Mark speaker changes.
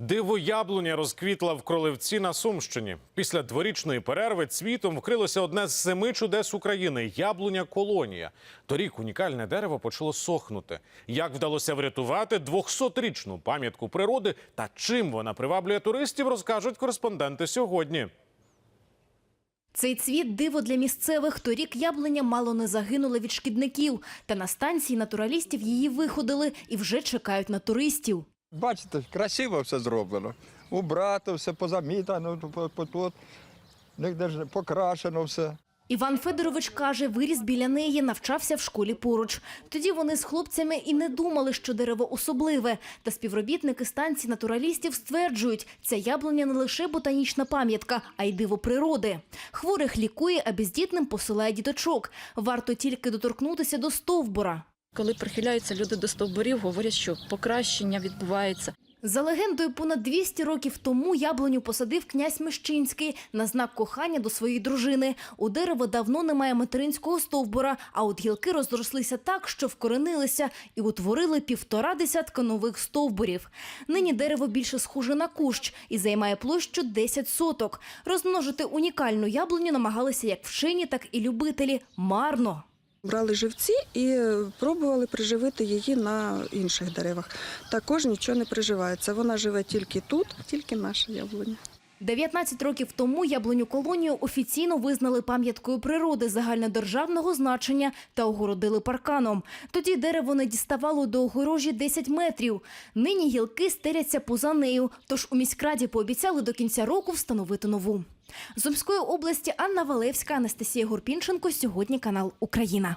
Speaker 1: Диво яблуня розквітла в Кроливці на Сумщині. Після дворічної перерви цвітом вкрилося одне з семи чудес України яблуня колонія. Торік унікальне дерево почало сохнути. Як вдалося врятувати 200-річну пам'ятку природи та чим вона приваблює туристів, розкажуть кореспонденти сьогодні.
Speaker 2: Цей цвіт диво для місцевих. Торік яблуня мало не загинула від шкідників. Та на станції натуралістів її виходили і вже чекають на туристів.
Speaker 3: Бачите, красиво все зроблено. Убрато, все позамітано, по- по- тут, ніде ж покрашено все.
Speaker 2: Іван Федорович каже, виріс біля неї, навчався в школі поруч. Тоді вони з хлопцями і не думали, що дерево особливе. Та співробітники станції натуралістів стверджують, ця яблуня не лише ботанічна пам'ятка, а й диво природи. Хворих лікує, а бездітним посилає діточок. Варто тільки доторкнутися до стовбура.
Speaker 4: Коли прихиляються люди до стовбурів, говорять, що покращення відбувається.
Speaker 2: За легендою, понад 200 років тому яблуню посадив князь Мещинський на знак кохання до своєї дружини. У дерева давно немає материнського стовбура, а от гілки розрослися так, що вкоренилися і утворили півтора десятка нових стовбурів. Нині дерево більше схоже на кущ і займає площу 10 соток. Розмножити унікальну яблуню намагалися як вчені, так і любителі. Марно.
Speaker 5: Брали живці і пробували приживити її на інших деревах. Також нічого не приживається. Вона живе тільки тут, тільки наша яблуня.
Speaker 2: 19 років тому яблуню колонію офіційно визнали пам'яткою природи загальнодержавного значення та огородили парканом. Тоді дерево не діставало до огорожі 10 метрів. Нині гілки стеряться поза нею, тож у міськраді пообіцяли до кінця року встановити нову. З Омської області Анна Валевська, Анастасія Горпінченко. Сьогодні канал Україна.